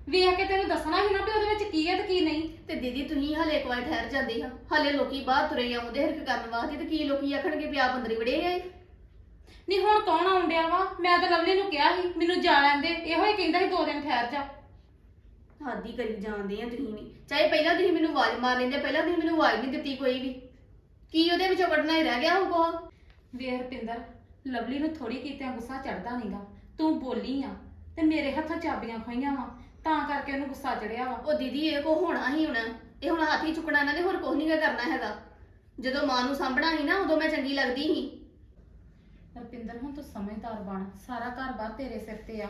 ਵੇਖ ਕੇ ਤੈਨੂੰ ਦੱਸਣਾ ਸੀ ਨਾ ਵੀ ਉਹਦੇ ਵਿੱਚ ਕੀ ਹੈ ਤੇ ਕੀ ਨਹੀਂ। ਤੇ ਦੀਦੀ ਤੁਸੀਂ ਹਲੇ ਇੱਕ ਵਾਰ ਠਹਿਰ ਜਾਂਦੇ ਹਾਂ। ਹਲੇ ਲੋਕੀ ਬਾਹਰ ਤੁਰੇ ਆਉਂਦੇ ਹਰਕ ਕਰਨ ਵਾਸਤੇ ਤੇ ਕੀ ਲੋਕੀ ਆਖਣਗੇ ਵੀ ਆਪ ਅੰਦਰ ਹੀ ਵੜੇ ਆਏ ਨਹੀਂ ਹੁਣ ਕੌਣ ਆਉਣ ਡਿਆ ਵਾ? ਮੈਂ ਤਾਂ ਲਵਲੀ ਨੂੰ ਕਿਹਾ ਸੀ ਮੈਨੂੰ ਜਾ ਲੈਂਦੇ ਇਹੋ ਹੀ ਕਹਿੰਦਾ ਸੀ ਦੋ ਦਿਨ ਠਹਿਰ ਜਾ। ਹਾਦੀ ਕਰੀ ਜਾਂਦੇ ਆ ਤੁਸੀਂ ਵੀ। ਚਾਹੇ ਪਹਿਲਾਂ ਤੁਸੀਂ ਮੈਨੂੰ ਆਵਾਜ਼ ਮਾਰ ਲੈਂਦੇ ਪਹਿਲਾਂ ਤੁਸੀਂ ਮੈਨੂੰ ਆਵਾਜ਼ ਨਹੀਂ ਦਿੱਤੀ ਕੋਈ ਵੀ। ਕੀ ਉਹਦੇ ਵਿੱਚੋਂ ਕੱਢਣਾ ਹੀ ਰਹਿ ਗਿਆ ਹੋਊਗਾ ਵੇਖ ਰਪਿੰਦਰ ਲਵਲੀ ਨੂੰ ਥੋੜੀ ਕੀਤਿਆਂ ਗੁੱਸਾ ਚੜਦਾ ਨਹੀਂਗਾ ਤੂੰ ਬੋਲੀ ਆ ਤੇ ਮੇਰੇ ਹੱਥੋਂ ਚਾਬੀਆਂ ਖੋਈਆਂ ਵਾ। ਤਾਂ ਕਰਕੇ ਉਹਨੂੰ ਗੁੱਸਾ ਚੜਿਆ ਵਾ। ਉਹ ਦੀਦੀ ਇਹ ਕੋ ਹੋਣਾ ਹੀ ਹੋਣਾ। ਇਹ ਹੁਣ ਹੱਥ ਹੀ ਚੁੱਕਣਾ ਇਹਨਾਂ ਨੇ ਹੋਰ ਕੁਝ ਨਹੀਂ ਕਰਨਾ ਹੈਗਾ। ਜਦੋਂ ਮਾਂ ਨੂੰ ਸਾਂਭਣਾ ਸੀ ਨਾ ਉਦੋਂ ਮੈਂ ਚੰਗੀ ਲੱਗਦੀ ਸੀ। ਰਪਿੰਦਰ ਹੁਣ ਤੂੰ ਸਮਝਦਾਰ ਬਣ। ਸਾਰਾ ਘਰ-ਬਾਰ ਤੇਰੇ ਸਿਰ ਤੇ ਆ।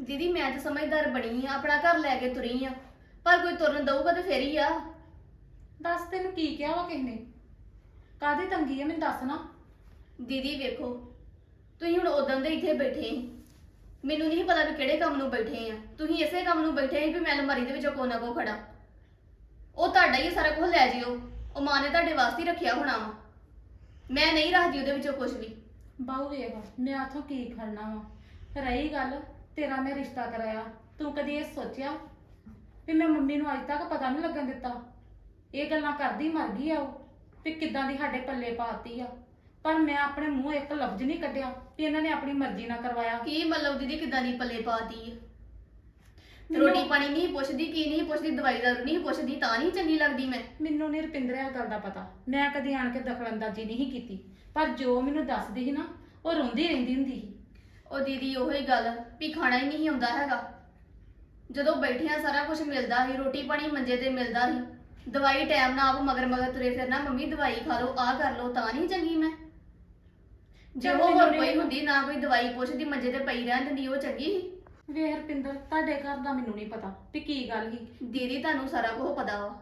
ਦੀਦੀ ਮੈਂ ਤਾਂ ਸਮਝਦਾਰ ਬਣੀ ਆ ਆਪਣਾ ਘਰ ਲੈ ਕੇ ਤੁਰੀ ਆ। ਪਰ ਕੋਈ ਤੁਰਨ ਦਊਗਾ ਤੇ ਫੇਰ ਹੀ ਆ। ਦੱਸ ਤੈਨੂੰ ਕੀ ਕਿਹਾ ਵਾ ਕਿਸ ਨੇ? ਕਾਦੀ ਤੰਗੀ ਆ ਮੈਨੂੰ ਦੱਸ ਨਾ। ਦੀਦੀ ਵੇਖੋ। ਤੁਸੀਂ ਹੁਣ ਉਦੋਂ ਦੇ ਇੱਥੇ ਬੈਠੇ। ਸੀ। ਮੈਨੂੰ ਨਹੀਂ ਪਤਾ ਵੀ ਕਿਹੜੇ ਕੰਮ ਨੂੰ ਬੈਠੇ ਆ। ਤੁਸੀਂ ਇਸੇ ਕੰਮ ਨੂੰ ਬੈਠੇ ਸੀ ਵੀ ਮੈਂ ਅਲਮਾਰੀ ਦੇ ਵਿੱਚੋਂ ਕੋ ਨਾ ਕੋ ਖੜਾ। ਉਹ ਤੁਹਾਡਾ ਹੀ ਆ, ਸਾਰਾ ਕੁਝ ਲੈ ਜਿਓ। ਉਹ ਮਾਂ ਨੇ ਤੁਹਾਡੇ ਵਾਸਤੇ ਹੀ ਰੱਖਿਆ ਹੋਣਾ ਵਾ। ਮੈਂ ਨਹੀਂ ਰੱਖਦੀ ਉਹਦੇ ਵਿੱਚੋਂ ਕੁਝ ਵੀ। ਬਾਹੂ ਵੇਖ ਮੈਂ ਆਥੋਂ ਕੀ ਖੜਨਾ ਵਾ। ਰਹੀ ਗੱਲ ਤੇਰਾ ਮੈਂ ਰਿਸ਼ਤਾ ਕਰਾਇਆ। ਤੂੰ ਕਦੀ ਇਹ ਸੋਚਿਆ ਵੀ ਮੈਂ ਮੰਮੀ ਨੂੰ ਅੱਜ ਤੱਕ ਪਤਾ ਨਹੀਂ ਲੱਗਣ ਦਿੱਤਾ? ਇਹ ਗੱਲਾਂ ਕਰਦੀ ਮਰ ਗਈ ਆ ਉਹ ਵੀ ਕਿੱਦਾਂ ਦੀ ਸਾਡੇ ਪੱਲੇ ਪਾਤੀ ਆ। ਪਰ ਮੈਂ ਆਪਣੇ ਮੂੰਹ ਇੱਕ ਲਫ਼ਜ਼ ਨਹੀਂ ਕੱਢਿਆ ਵੀ ਇਹਨਾਂ ਨੇ ਆਪਣੀ ਮਰਜ਼ੀ ਨਾਲ ਕਰਵਾਇਆ। ਕੀ ਮਤਲਬ ਦੀਦੀ ਕਿਦਾਂ ਦੀ ਪੱਲੇ ਪਾਤੀ? ਆ ਮੈਨੂੰ- ਰੋਟੀ ਪਾਣੀ ਨਹੀਂ ਪੁੱਛਦੀ ਕੀ ਨਹੀਂ ਪੁੱਛਦੀ ਦਵਾਈ ਦਾਰੂ ਨਹੀਂ ਪੁੱਛਦੀ ਤਾਂ ਨਹੀਂ ਚੰਗੀ ਲੱਗਦੀ ਮੈਂ? ਮੈਨੂੰ ਨਹੀਂ ਰੁਪਿੰਦਰ ਇਹ ਗੱਲ ਦਾ ਪਤਾ। ਮੈਂ ਕਦੀ ਆਣ ਕੇ ਦਖਲਅੰਦਾਜ਼ੀ ਨਹੀਂ ਕੀਤੀ। ਪਰ ਜੋ ਮੈਨੂੰ ਦੱਸਦੀ ਸੀ ਨਾ ਉਹ ਰੋਂਦੀ ਰਹਿੰਦੀ ਹੁੰਦੀ ਸੀ। ਉਹ ਦੀਦੀ ਉਹੀ ਗੱਲ ਵੀ ਖਾਣਾ ਹੀ ਨਹੀਂ ਆਉਂਦਾ ਹੈਗਾ। ਜਦੋਂ ਬੈਠਿਆਂ ਸਾਰਾ ਕੁਝ ਮਿਲਦਾ ਸੀ ਰੋਟੀ ਪਾਣੀ ਮੰਜੇ ਤੇ ਮਿਲਦਾ ਸੀ। ਦਵਾਈ ਟਾਈਮ ਨਾਲ ਆਪ ਮਗਰ ਮਗਰ ਤੁਰੇ ਫਿਰਨਾ ਮੰਮੀ ਦਵਾਈ ਖਾ ਲਓ ਆਹ ਕਰ ਲਓ ਤਾਂ ਨਹੀਂ ਚੰਗੀ ਮੈਂ? ਜੇ ਉਹ ਹੋਰ ਕੋਈ ਹੁੰਦੀ ਨਾ ਕੋਈ ਦਵਾਈ ਪੁੱਛਦੀ ਮੰਜੇ ਤੇ ਪਈ ਰਹਿਣ ਦਿੰਦੀ ਉਹ ਚੰਗੀ। ਸੀ ਵੇਖ ਰੁਪਿੰਦਰ ਤੁਹਾਡੇ ਘਰ ਦਾ ਮੈਨੂੰ ਨਹੀਂ ਪਤਾ ਵੀ ਕੀ ਗੱਲ ਸੀ। ਦੀਦੀ ਤੁਹਾਨੂੰ ਸਾਰਾ ਕੁਝ ਪਤਾ ਵਾ।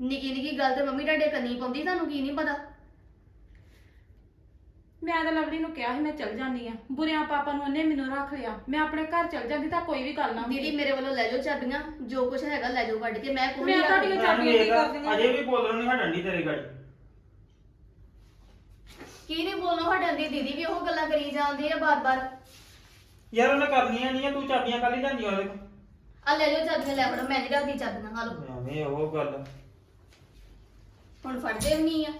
ਨਿੱਕੀ ਨਿੱਕੀ ਗੱਲ ਤੇ ਮੰਮੀ ਤੁਹਾਡੇ ਕੰਨੀ ਪਾਉਂਦੀ ਤੁਹਾਨੂੰ ਕੀ ਨਹੀਂ ਪਤਾ? ਮੈਂ ਤਾਂ ਲਵਲੀ ਨੂੰ ਕਿਹਾ ਸੀ ਮੈਂ ਚਲ ਜਾਂਦੀ ਆ। ਬੁਰਿਆਂ ਪਾਪਾ ਨੂੰ ਉਹਨੇ ਮੈਨੂੰ ਰੱਖ ਲਿਆ। ਮੈਂ ਆਪਣੇ ਘਰ ਚਲ ਜਾਂਦੀ ਤਾਂ ਕੋਈ ਵੀ ਗੱਲ ਨਾ ਹੁੰਦੀ। ਦੀਦੀ ਮੇਰੇ ਵੱਲੋਂ ਲੈ ਜਾਓ ਚਾਬੀਆਂ ਜੋ ਕੁਝ ਹੈਗਾ ਲੈ ਜਾਓ ਕੱਢ ਕੇ ਮੈਂ ਕੋਈ ਮੈਂ ਨਹੀਂ ਤੁਹਾਡੀਆਂ ਚਾਬੀਆਂ ਕੀ ਕਰਦੀਆਂ? ਅਜੇ ਵੀ ਬੋਲਣ ਨਹੀਂ ਹਟਣ ਦੀ ਤੇਰੇ ਗਾੜੀ। ਕੀ ਨਹੀਂ ਬੋਲਣਾ ਹਟਣ ਦੀ ਦੀਦੀ ਵੀ ਉਹ ਗੱਲਾਂ ਕਰੀ ਜਾਂਦੇ ਆ ਬਾਰ-ਬਾਰ। ਯਾਰ ਉਹਨੇ ਕਰਨੀਆਂ ਨਹੀਂ ਆ ਤੂੰ ਚਾਬੀਆਂ ਕਾਲੀ ਜਾਂਦੀਆਂ ਉਹਦੇ ਕੋਲ। ਆ ਲੈ ਜਾਓ ਚਾਬੀਆਂ ਲੈ ਫੜੋ ਮੈਂ ਨਹੀਂ ਰੱਖਦੀ ਚਾਬੀਆਂ ਹਾਲੋ ਐਵੇਂ ਉਹ ਗੱਲ। ਹੁਣ ਫੜਦੇ ਵੀ ਨਹੀਂ ਆ।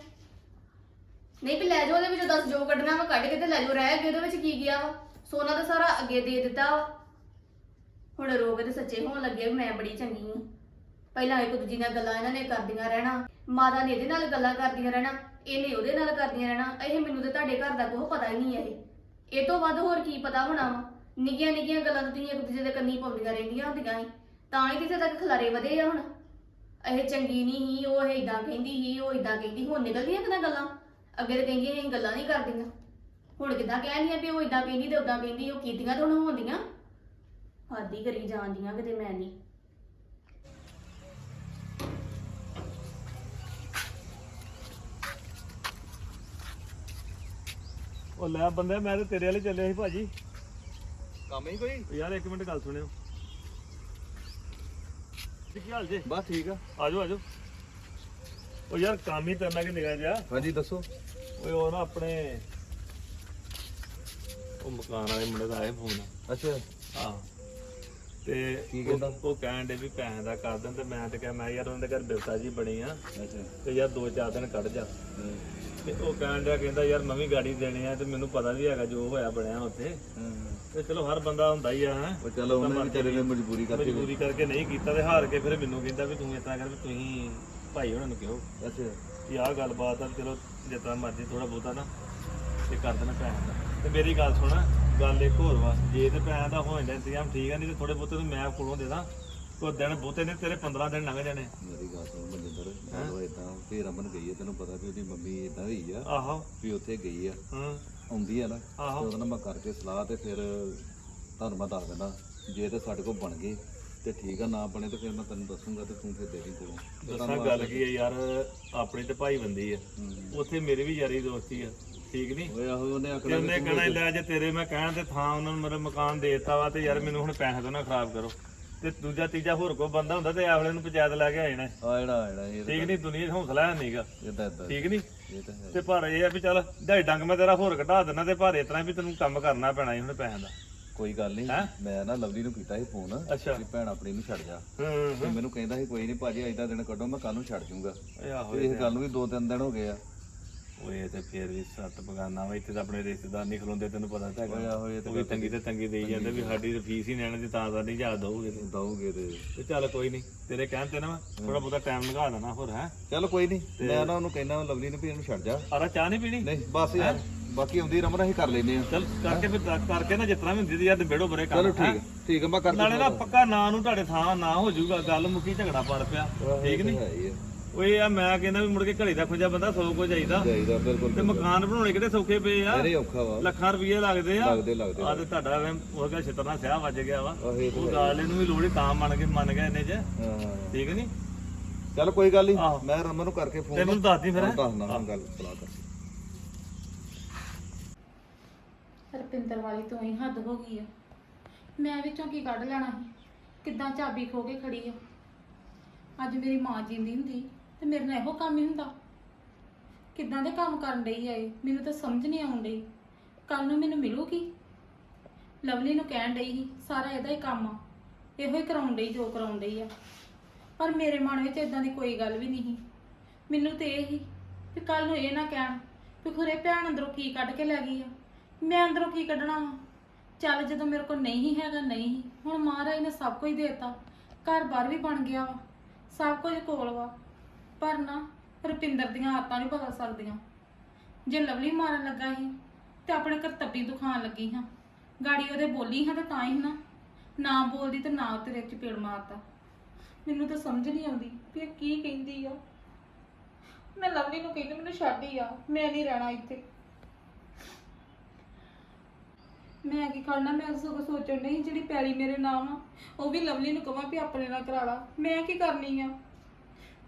ਨਹੀਂ ਵੀ ਲੈ ਜਾਓ ਉਹਦੇ ਵਿੱਚੋਂ 10 ਜੋ ਕੱਢਣਾ ਵਾ ਕੱਢ ਕੇ ਤੇ ਲੈ ਜਾਓ। ਰਹਿ ਗਿਆ ਉਹਦੇ ਵਿੱਚ ਕੀ ਗਿਆ ਵਾ? ਸੋਨਾ ਤਾਂ ਸਾਰਾ ਅੱਗੇ ਦੇ ਦਿੱਤਾ ਵਾ। ਹੁਣ ਰੋਗ ਤੇ ਸੱਚੇ ਹੋਣ ਲੱਗੇ ਵੀ ਮੈਂ ਬੜੀ ਚੰਗੀ ਹਾਂ ਪਹਿਲਾਂ ਇੱਕ ਦੂਜੀ ਨਾਲ ਗੱਲਾਂ ਇਹਨਾਂ ਨੇ ਕਰਦੀਆਂ ਰਹਿਣਾ, ਮਾਤਾ ਨੇ ਇਹਦੇ ਨਾਲ ਗੱਲਾਂ ਕਰਦੀਆਂ ਰਹਿਣਾ, ਇਹਨੇ ਉਹਦੇ ਨਾਲ ਕਰਦੀਆਂ ਰਹਿਣਾ, ਇਹ ਮੈਨੂੰ ਤੇ ਤੁਹਾਡੇ ਘਰ ਦਾ ਕੋਈ ਪਤਾ ਹੀ ਨਹੀਂ ਇਹ। ਇਹ ਤੋਂ ਵੱਧ ਹੋਰ ਕੀ ਪਤਾ ਹੋਣਾ ਵਾ? ਨਿੱਕੀਆਂ ਨਿੱਕੀਆਂ ਗੱਲਾਂ ਤਾਂ ਤੁਸੀਂ ਇੱਕ ਦੂਜੇ ਦੇ ਕੰਨੀ ਪਾਉਂਦੀਆਂ ਰਹਿੰਦੀਆਂ ਹੁੰਦੀਆਂ ਸੀ, ਤਾਂ ਹੀ ਕਿਤੇ ਤੱਕ ਖਲਾਰੇ ਵਧੇ ਆ ਹੁਣ। ਇਹ ਚੰਗੀ ਨਹੀਂ ਸੀ, ਉਹ ਇਹ ਇਦਾਂ ਕਹਿੰਦੀ ਸੀ, ਉਹ ਇਦਾਂ ਕਹਿੰਦੀ ਹੁਣ ਨਿਕਲਦੀਆਂ ਕਿਦਾਂ ਗੱਲਾਂ? ਅੱਗੇ ਤਾਂ ਕਹਿੰਦੀਆਂ ਇਹ ਗੱਲਾਂ ਨਹੀਂ ਕਰਦੀਆਂ। ਹੁਣ ਕਿਦਾਂ ਕਹਿਣੀਆਂ ਵੀ ਉਹ ਇਦਾਂ ਕਹਿੰਦੀ ਤੇ ਉਦਾਂ ਕਹਿੰਦੀ, ਉਹ ਕੀਤੀਆਂ ਤਾਂ ਹੁਣ ਹੁੰਦੀਆਂ ਹਾਦੀ ਕਰੀ ਜਾਂਦੀਆਂ ਕਿਤੇ ਮੈਂ ਨਹੀਂ ਉਹ ਲੈ ਬੰਦੇ ਮੈਂ ਤੇ ਤੇਰੇ ਵਾਲੇ ਚੱਲਿਆ ਸੀ ਭਾਜੀ। ਕੰਮ ਹੀ ਕੋਈ? ਯਾਰ ਇੱਕ ਮਿੰਟ ਗੱਲ ਸੁਣਿਓ। ਕੀ ਹਾਲ ਜੇ? ਬਸ ਠੀਕ ਆ। ਆਜੋ ਆਜੋ। ਉਹ ਯਾਰ ਕੰਮ ਹੀ ਕਰਨਾ ਕਿ ਨਿਗਾਹ ਜਾ ਹਾਂਜੀ ਦੱਸੋ। ਓਏ ਉਹ ਨਾ ਆਪਣੇ ਉਹ ਮਕਾਨ ਵਾਲੇ ਮੁੰਡੇ ਦਾ ਆਇਆ ਫੋਨ। ਅੱਛਾ। ਹਾਂ। ਕੀ ਤੇ ਕਹਿੰਦਾ? ਉਹ- ਉਹ ਕਹਿਣ ਦੇ ਵੀ ਪੈਸੇ ਦਾ ਕਰ ਦੇਣ ਤੇ ਮੈਂ ਤੇ ਕਿਹਾ ਮੈਂ ਯਾਰ ਉਹਨਾਂ ਦੇ ਘਰ ਬਿਪਤਾ ਜੀ ਬਣੀ ਆ। ਅੱਛਾ। ਤੇ ਯਾਰ ਦੋ ਚਾਰ ਦਿਨ ਕੱਢ ਜਾ। ਹੂੰ। ਤੇ ਉਹ ਕਹਿਣ ਡਿਆ ਕਹਿੰਦਾ ਯਾਰ ਮੈਂ ਵੀ ਗਾੜੀ ਦੇਣੀ ਆ ਤੇ ਮੈਨੂੰ ਪਤਾ ਵੀ ਹੈਗਾ ਜੋ ਹੋਇਆ ਬਣਿਆ ਉੱਥੇ। ਤੇ ਚਲੋ ਹਰ ਬੰਦਾ ਹੁੰਦਾ ਹੀ ਆ ਹੈਂ। ਉਹ ਚਲੋ ਉਹਨੇ ਵਿਚਾਰੇ ਨੇ ਮਜਬੂਰੀ ਕਰਕੇ ਮਜਬੂਰੀ ਕਰਕੇ ਨਹੀਂ ਕੀਤਾ ਤੇ ਹਾਰ ਕੇ ਫਿਰ ਮੈਨੂੰ ਕਹਿੰਦਾ ਵੀ ਤੂੰ ਇਤਨਾ ਕਰ ਵੀ ਤੁਸੀਂ ਭਾਈ ਉਹਨਾਂ ਨੂੰ ਕਿਹੋ। ਅੱਛਾ। ਵੀ ਆਹ ਗੱਲਬਾਤ ਆ ਚਲੋ ਜਿੱਦਾਂ ਮਰਜ਼ੀ ਥੋੜਾ ਬਹੁਤਾ ਨਾ ਤੇ ਕਰ ਦੇਣਾ ਦਾ। ਤੇ ਮੇਰੀ ਗੱਲ ਸੁਣ ਗੱਲ ਇੱਕ ਹੋਰ ਵਾ ਜੇ ਤੇ ਪੈਸਿਆਂ ਦਾ ਹੋ ਜਾਂਦਾ ਇੰਤਜ਼ਾਮ ਠੀਕ ਆ ਨਹੀਂ ਤੇ ਥੋੜੇ ਬਹੁਤੇ ਨੂੰ ਮੈਂ ਕੋਲੋਂ ਦੇ ਦਾਂ। ਕੋ ਦਿਨ ਬਹੁਤੇ ਨੇ ਤੇਰੇ 15 ਦਿਨ ਲੰਘ ਜਾਣੇ। ਮੇਰੀ ਗੱਲ ਸੁਣ ਜਦੋਂ ਇਦਾਂ ਫੇਰ ਅਮਨ ਗਈ ਹੈ ਤੈਨੂੰ ਪਤਾ ਵੀ ਉਹਦੀ ਮੰਮੀ ਇਦਾਂ ਹੋਈ ਆ ਆਹੋ। ਵੀ ਉੱਥੇ ਗਈ ਆ। ਹਾਂ। ਆਉਂਦੀ ਆ ਨਾ ਆਹੋ। ਤੇ ਉਹਦੇ ਨਾਲ ਮੈਂ ਕਰਕੇ ਸਲਾਹ ਤੇ ਫਿਰ ਤੁਹਾਨੂੰ ਮੈਂ ਦੱਸ ਦਿੰਦਾ ਜੇ ਤੇ ਸਾਡੇ ਕੋਲ ਬਣ ਗਏ ਤੇ ਠੀਕ ਆ ਨਾ ਬਣੇ ਤੇ ਫਿਰ ਮੈਂ ਤੈਨੂੰ ਦੱਸੂਗਾ ਤੇ ਤੂੰ ਫਿਰ ਦੇ ਦੀ ਕੋਲੋਂ ਤੇ ਦੱਸਾਂ ਤੁਹਾਨੂੰ ਗੱਲ ਕੀ ਆ ਯਾਰ ਆਪਣੀ ਤੇ ਭਾਈ ਬੰਦੀ ਆ। ਹੂੰ। ਉੱਥੇ ਮੇਰੀ ਵੀ ਯਾਰੀ ਦੋਸਤੀ ਆ ਠੀਕ ਨਹੀਂ ਓਏ ਆਹੋ ਉਹਨੇ ਤੇ ਆਖਣਾ ਉਹਨੇ ਕਹਿਣਾ ਲੈ ਜੇ ਤੇਰੇ ਮੈਂ ਕਹਿਣ ਤੇ ਥਾਂ ਉਹਨਾਂ ਨੂੰ ਮੇਰਾ ਮਕਾਨ ਦੇਤਾ ਵਾ ਤੇ ਯਾਰ ਮੈਨੂੰ ਹੁਣ ਪੈਸੇ ਤੋਂ ਨਾ ਖਰਾਬ ਕਰੋ। ਤੇ ਦੂਜਾ ਤੀਜਾ ਹੋਰ ਕੋਈ ਬੰਦਾ ਹੁੰਦਾ ਤੇ ਆਵਲੇ ਨੂੰ ਪੰਚਾਇਤ ਲੈ ਕੇ ਆ ਜਾਣਾ। ਆ ਜਿਹੜਾ ਆ ਜਿਹੜਾ ਇਹ ਠੀਕ ਨਹੀਂ ਦੁਨੀਆ 'ਚ ਹੌਸਲਾ ਹੈ ਨਹੀਂਗਾ ਇਦਾਂ ਇਦਾਂ ਠੀਕ ਨਹੀਂ? ਇਹ ਤਾਂ ਹੈ ਤੇ ਪਰ ਇਹ ਆ ਵੀ ਚੱਲ ਦਿਹਾੜੀ ਡੰਗ ਮੈਂ ਤੇਰਾ ਹੋਰ ਘਟਾ ਦਿੰਦਾ ਤੇ ਪਰ ਇਤਨਾ ਵੀ ਤੈਨੂੰ ਕੰਮ ਕਰਨਾ ਪੈਣਾ ਹੀ ਹੁਣ ਪੈਸਿਆਂ ਦਾ। ਕੋਈ ਗੱਲ ਨਹੀਂ? ਮੈਂ ਨਾ ਲਵਲੀ ਨੂੰ ਕੀਤਾ ਸੀ ਫੋਨ ਅੱਛਾ। ਵੀ ਭੈਣ ਆਪਣੀ ਨੂੰ ਛੱਡ ਜਾ। ਹੂੰ ਤੇ ਮੈਨੂੰ ਕਹਿੰਦਾ ਸੀ ਕੋਈ ਨਹੀਂ ਭਾਜੀ ਅੱਜ ਦਾ ਦਿਨ ਕੱਢੋ ਮੈਂ ਕੱਲ ਨੂੰ ਛੱਡ ਜੂੰਗਾ। ਆਹੋ ਤੇ ਇਸ ਗੱਲ ਨੂੰ ਵੀ ਦੋ ਤਿੰਨ ਦਿਨ ਹੋ ਗਏ ਆ। ਓਏ ਤੇ ਫੇਰ ਵੀ ਸੱਤ ਬਗਾਨਾ ਵਾ ਇੱਥੇ ਤਾਂ ਆਪਣੇ ਰਿਸ਼ਤੇਦਾਰ ਨਹੀਂ ਖਲੋਂਦੇ ਤੈਨੂੰ ਪਤਾ ਤਾਂ ਹੈਗਾ। ਆਹੋ ਇਹ ਤਾਂ ਉਹ ਵੀ ਤੰਗੀ ਤੇ ਤੰਗੀ ਦੇਈ ਜਾਂਦੇ ਵੀ ਸਾਡੀ ਤੇ ਫੀਸ ਹੀ ਲੈਣ ਦੀ ਤਾਂ ਤਾਂ ਨਹੀਂ ਜਾ ਦਊਗੇ ਤੇ। ਦਊਗੇ ਤੇ। ਤੇ ਚੱਲ ਕੋਈ ਨਹੀਂ ਤੇਰੇ ਕਹਿਣ ਤੇ ਨਾ ਥੋੜਾ ਬਹੁਤਾ ਟਾਈਮ ਲਗਾ ਦੇਣਾ ਹੋਰ ਹੈ। ਚਲ ਕੋਈ ਨਹੀਂ ਮੈਂ ਨਾ ਉਹਨੂੰ ਕਹਿੰਦਾ ਲਵਲੀ ਨੂੰ ਵੀ ਇਹਨੂੰ ਛੱਡ ਜਾ। ਆਰਾ ਚਾਹ ਨਹੀਂ ਪੀਣੀ? ਨਹੀਂ ਬਸ ਯਾਰ ਬਾਕੀ ਆਉਂਦੀ ਰਮਨ ਅਸੀਂ ਕਰ ਲੈਨੇ ਆ ਚੱਲ ਕਰਕੇ ਫਿਰ ਕਰਕੇ ਨਾ ਜਿਤਨਾ ਵੀ ਹੁੰਦੀ ਤੇ ਯਾਰ ਨਿਬੇੜੋ ਬਰੇ ਕੰਮ ਚਲੋ ਠੀਕ ਠੀਕ ਮੈਂ ਕਰ ਨਾਲੇ ਨਾ ਪੱਕਾ ਨਾਂ ਨੂੰ ਤੁਹਾਡੇ ਥਾਂ ਨਾ ਹੋ ਜਾਊਗਾ ਗੱਲ ਮੁੱਕੀ ਝਗੜਾ ਪੜ ਪਿਆ। ਠੀਕ ਨਹੀਂ? ਓਏ ਆ ਮੈਂ ਕਹਿੰਦਾ ਵੀ ਮੁੜ ਕੇ ਘੜੀ ਦਾ ਖੁੰਝਾ ਬੰਦਾ ਸੌ ਕੋ ਜਾਈਦਾ। ਜਾਈਦਾ ਬਿਲਕੁਲ ਤੇ ਮਕਾਨ ਬਣਾਉਣੇ ਕਿਹੜੇ ਸੌਖੇ ਪਏ ਆ? ਅਰੇ ਔਖਾ ਵਾ। ਲੱਖਾਂ ਰੁਪਏ ਲੱਗਦੇ ਆ। ਲੱਗਦੇ ਲੱਗਦੇ। ਆ ਤੇ ਤੁਹਾਡਾ ਉਹ ਕਹਿੰਦਾ ਛਿੱਤਰ ਨਾਲ ਸਿਆਹ ਵੱਜ ਗਿਆ ਵਾ। ਉਹ ਗਾਲੇ ਨੂੰ ਵੀ ਲੋੜੀ ਤਾਂ ਮੰਨ ਕੇ ਮੰਨ ਗਿਆ ਇਹਨੇ ਚ। ਹਾਂ। ਠੀਕ ਨਹੀਂ ਚਲ ਕੋਈ ਗੱਲ। ਨਹੀਂ ਮੈਂ ਰਮਨ ਨੂੰ ਕਰਕੇ ਫੋਨ ਤੈਨੂੰ ਦੱਸਦੀ ਫਿਰ ਹੈਂ? ਦੱਸਣਾ ਹਾਂ ਗੱਲ ਸਲਾਹ ਕਰ। ਰਪਿੰਦਰ ਵਾਲੀ ਤੋਂ ਹੀ ਹੱਦ ਹੋ ਗਈ ਆ। ਮੈਂ ਵਿੱਚੋਂ ਕੀ ਕੱਢ ਲੈਣਾ ਸੀ? ਕਿੱਦਾਂ ਚਾਬੀ ਖੋ ਕੇ ਖੜੀ ਆ? ਅੱਜ ਮੇਰੀ ਮਾਂ ਜਿੰਦੀ ਹੁੰਦੀ। ਤੇ ਮੇਰੇ ਨਾਲ ਇਹੋ ਕੰਮ ਹੀ ਹੁੰਦਾ। ਕਿੱਦਾਂ ਦੇ ਕੰਮ ਕਰਨ ਡਈ ਆ ਇਹ? ਮੈਨੂੰ ਤਾਂ ਸਮਝ ਨਹੀਂ ਆਉਣ ਡਈ। ਕੱਲ ਨੂੰ ਮੈਨੂੰ ਮਿਲੂਗੀ? ਲਵਲੀ ਨੂੰ ਕਹਿਣ ਡਈ ਸੀ, ਸਾਰਾ ਇਹਦਾ ਹੀ ਕੰਮ ਆ। ਇਹੋ ਹੀ ਕਰਾਉਣ ਡਈ, ਜੋ ਕਰਾਉਣ ਡਈ ਆ। ਪਰ ਮੇਰੇ ਮਨ ਵਿੱਚ ਇਦਾਂ ਦੀ ਕੋਈ ਗੱਲ ਵੀ ਨਹੀਂ ਸੀ। ਮੈਨੂੰ ਤੇ ਇਹ ਹੀ ਕਿ ਕੱਲ ਨੂੰ ਇਹ ਨਾ ਕਹਿਣ ਕਿ ਖੁਰੇ ਭੈਣ ਅੰਦਰੋਂ ਕੀ ਕੱਢ ਕੇ ਲੈ ਗਈ ਆ। ਮੈਂ ਅੰਦਰੋਂ ਕੀ ਕੱਢਣਾ ਵਾ? ਚੱਲ ਜਦੋਂ ਮੇਰੇ ਕੋਲ ਨਹੀਂ ਹੈਗਾ, ਨਹੀਂ ਸੀ। ਹੁਣ ਮਹਾਰਾਜ ਨੇ ਸਭ ਕੁਝ ਦੇਤਾ। ਘਰ ਬਾਰ ਵੀ ਬਣ ਗਿਆ ਵਾ। ਸਭ ਕੁਝ ਕੋਲ ਵਾ। ਪਰ ਨਾ ਰੁਪਿੰਦਰ ਦੀਆਂ ਆਦਤਾਂ ਨਹੀਂ ਬਦਲ ਸਕਦੀਆਂ। ਜੇ ਲਵਲੀ ਮਾਰਨ ਲੱਗਾ ਸੀ ਤੇ ਆਪਣੇ ਕਰਤੱਬੀ ਦੁਖਾਨ ਲੱਗੀ ਹਾਂ। ਗਾੜੀ ਉਹਦੇ ਬੋਲੀ ਹਾਂ ਤੇ ਤਾਂ ਹੀ ਨਾ। ਨਾ ਬੋਲਦੀ ਤੇ ਨਾ ਤੇਰੇ ਚ ਪੇੜ ਮਾਰਦਾ। ਮੈਨੂੰ ਤਾਂ ਸਮਝ ਨਹੀਂ ਆਉਂਦੀ ਵੀ ਇਹ ਕੀ ਕਹਿੰਦੀ ਆ। ਮੈਂ ਲਵਲੀ ਨੂੰ ਕਹਿੰਦੀ ਮੈਨੂੰ ਛੱਡ ਹੀ ਆ, ਮੈਂ ਨਹੀਂ ਰਹਿਣਾ ਇੱਥੇ। ਮੈਂ ਕੀ ਕਰਨਾ, ਮੈਂ ਸਗੋਂ ਸੋਚਣ ਨਹੀਂ ਜਿਹੜੀ ਪੈਲੀ ਮੇਰੇ ਨਾਮ ਆ, ਉਹ ਵੀ ਲਵਲੀ ਨੂੰ ਕਹਾਂ ਵੀ ਆਪਣੇ ਨਾਲ ਕਰਾ ਲਾ। ਮੈਂ ਕੀ ਕਰਨੀ ਆ?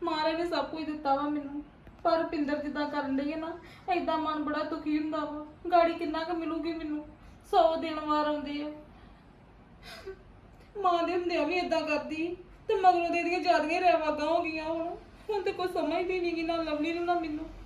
ਮਹਾਰਾਜ ਨੇ ਸਭ ਕੁਝ ਦਿੱਤਾ ਵਾ ਮੈਨੂੰ। ਪਰ ਪਿੰਦਰ ਜਿੱਦਾਂ ਕਰਨ ਲਈ ਹੈ ਨਾ ਐਦਾਂ ਮਨ ਬੜਾ ਦੁਖੀ ਹੁੰਦਾ ਵਾ। ਗਾੜੀ ਕਿੰਨਾ ਕੁ ਮਿਲੂਗੀ ਮੈਨੂੰ? 100 ਦਿਨ ਵਾਰ ਆਉਂਦੇ ਆ। ਮਾਂ ਦੇ ਹੁੰਦਿਆਂ ਵੀ ਇਦਾਂ ਕਰਦੀ ਤੇ ਮਗਰੋਂ ਦੇ ਦੀਆਂ ਜਿਆਦੀਆਂ ਰਹਿਵਾਗਾ ਹੋ ਗਈਆਂ ਹੁਣ। ਹੁਣ ਤੇ ਕੋਈ ਸਮਝਦੀ ਨਹੀਂ ਕਿ ਨਾ, ਲਵਲੀ ਨੂੰ ਨਾ ਮੈਨੂੰ।